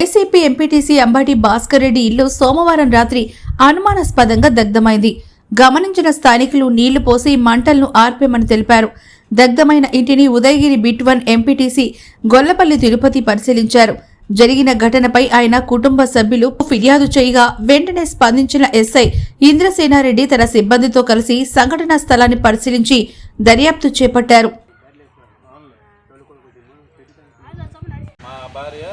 YCP MPTC Ambati Bhaskar Reddy ఇల్లు సోమవారం రాత్రి అనుమానాస్పదంగా దగ్ధమైంది. గమనించిన స్థానికులు నీళ్ళు పోసి మంటలను ఆర్పేమని తెలిపారు. దగ్ధమైన ఇంటిని Udayagiri bit one MPTC Gollapalli Tirupati పరిశీలించారు. జరిగిన ఘటనపై ఆయన కుటుంబ సభ్యులు ఫిర్యాదు చేయగా వెంటనే స్పందించిన ఎస్ఐ ఇంద్రసేనారెడ్డి తన సిబ్బందితో కలిసి సంఘటనా స్థలాన్ని పరిశీలించి దర్యాప్తు చేపట్టారు మా భార్య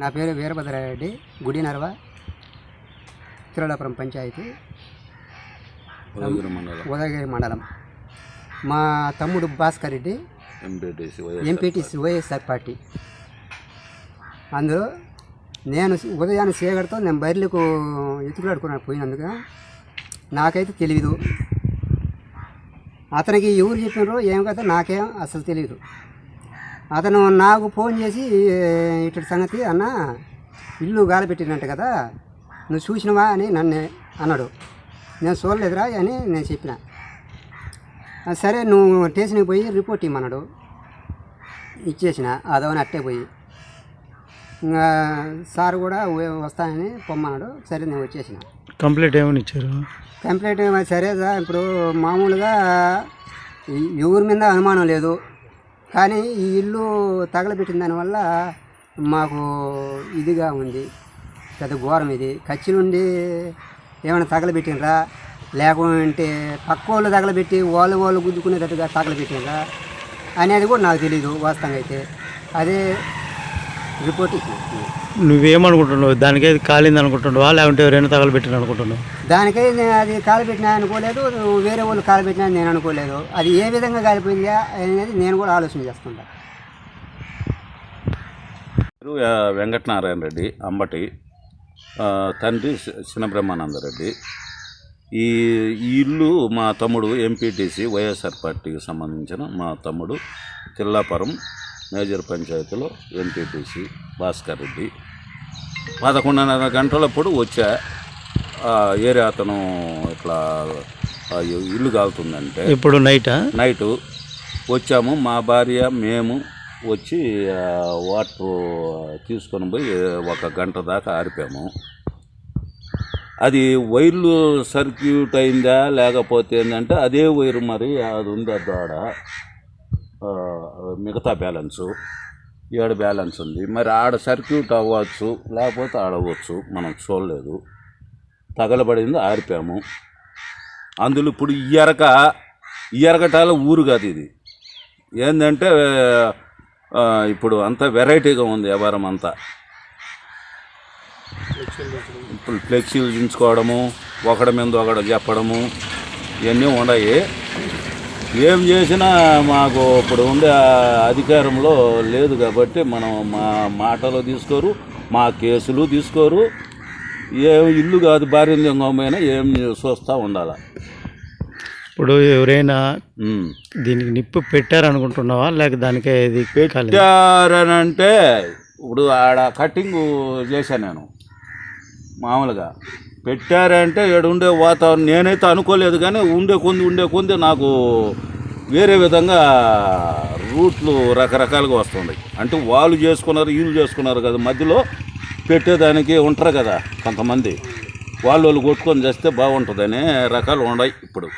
నా పేరు వీరభద్రారెడ్డి గుడి నరవ తిరులాపురం పంచాయతీ. ఉదయగిరి మండలం. మా తమ్ముడు భాస్కర్ రెడ్డి ఎంపీటీసీ వైఎస్ఆర్ పార్టీ. అందులో నేను ఉదయాన్నే చీకటితో నేను బయర్లకు ఎత్తుకులాడుకున్నాను పోయినందుకు నాకైతే తెలియదు అతనికి ఎవరు చెప్పినారో ఏం కదా నాకేం అసలు తెలియదు అతను నాకు ఫోన్ చేసి ఇటు సంగతి అన్న ఇల్లు గాలిపెట్టినట్టు కదా నువ్వు చూసినవా అని నన్ను అన్నాడు. నేను చూడలేదురా అని నేను చెప్పిన. "ఆ, సరే నువ్వు స్టేషన్కి పోయి రిపోర్ట్ ఇమ్మన్నాడు. ఇచ్చేసిన అదవని అట్టే పోయి. ఇంకా సార్ కూడా వస్తానని పొమ్మన్నాడు. సరే నేను వచ్చేసిన. కంప్లీట్ ఏమని ఇచ్చారు? కంప్లైంట్ సరే సార్ ఇప్పుడు మామూలుగా ఎవరి మీద అనుమానం లేదు. కానీ ఈ ఇల్లు తగలబెట్టిన దానివల్ల మాకు ఇదిగా ఉంది. పెద్ద ఘోరం ఇది. ఖర్చు నుండి ఏమైనా తగలబెట్టినరా లేకుంటే పక్క వాళ్ళు తగలబెట్టి వాళ్ళు వాళ్ళు గుద్దుకునేటట్టుగా తగలబెట్టినరా అనేది కూడా నాకు తెలియదు వాస్తవంగా అయితే. అదే రిపోర్ట్ నువ్వేమనుకుంటున్నావు? దానికి కాలింది అనుకుంటున్నావా లేకుంటే ఎవరైనా తగలబెట్టిన అనుకుంటున్నావు దానికై నేను అది కాలబెట్టినా అనుకోలేదు. వేరే వాళ్ళు కాలబెట్టినా నేను అనుకోలేదు. అది ఏ విధంగా కాలిపోయిందా అనేది నేను కూడా ఆలోచన చేస్తుంటా. పేరు ఆ, వెంకటనారాయణ రెడ్డి అంబటి తండ్రి చిన్నబ్రహ్మానందరెడ్డి ఈ ఈ ఇల్లు మా తమ్ముడు ఎంపీటీసీ వైఎస్ఆర్ పార్టీకి సంబంధించిన మా తమ్ముడు తిల్లాపురం మేజర్ పంచాయతీలో ఎంపీటీసీ భాస్కర్ రెడ్డి. పదకొండున్నర గంటలప్పుడు వచ్చా ఆ, ఏరే అతను ఇట్లా ఇల్లు కాలుతుందంటే ఇప్పుడు నైటా? నైటు వచ్చాము. మా భార్య మేము వచ్చి వాటర్ తీసుకొని పోయి ఒక గంట దాకా ఆరిపాము. అది వైర్లు సర్క్యూట్ అయిందా లేకపోతే ఏంటంటే అదే వైరు మరి అది ఉంది ఆ, మిగతా బ్యాలెన్సు ఏడు బ్యాలెన్స్ ఉంది. మరి ఆడ సర్క్యూట్ అవ్వచ్చు లేకపోతే ఆడవచ్చు మనం చూడలేదు. తగలబడింది ఆరిపాము అందులో ఇప్పుడు ఇయ్యరక ఇయ్యరకటాల ఊరు కాదు ఇది. ఏంటంటే ఇప్పుడు అంతా వెరైటీగా ఉంది వ్యవహారం అంతా. ఇప్పుడు ఫ్లెక్సీలు దించుకోవడము ఒకడి మీద ఒకడు చెప్పడము ఇవన్నీ ఉన్నాయి. ఏం చేసినా మాకు ఇప్పుడు ఉండే అధికారంలో లేదు కాబట్టి మనం మా మాటలు తీసుకోరు మా కేసులు తీసుకోరు. ఏం ఇల్లు కాదు భార్యంగా ఏం చూస్తూ ఉండాలి? ఇప్పుడు ఎవరైనా. దీనికి నిప్పు పెట్టారనుకుంటున్నావా? లేక దానికే ఇది కాలేదు? పెట్టారనంటే ఇప్పుడు ఆడ కటింగ్ చేశాను నేను మామూలుగా. పెట్టారంటే ఇక్కడ ఉండే వాతావరణం. నేనైతే అనుకోలేదు కానీ ఉండే కొంది ఉండే కొంది నాకు వేరే విధంగా రూట్లు రకరకాలుగా వస్తున్నాయి అంటే వాళ్ళు చేసుకున్నారు వీళ్ళు చేసుకున్నారు కదా. మధ్యలో పెట్టేదానికి ఉంటారు కదా కొంతమంది. వాళ్ళు వాళ్ళు కొట్టుకొని చేస్తే బాగుంటుందని రకాలు ఉన్నాయి ఇప్పుడు.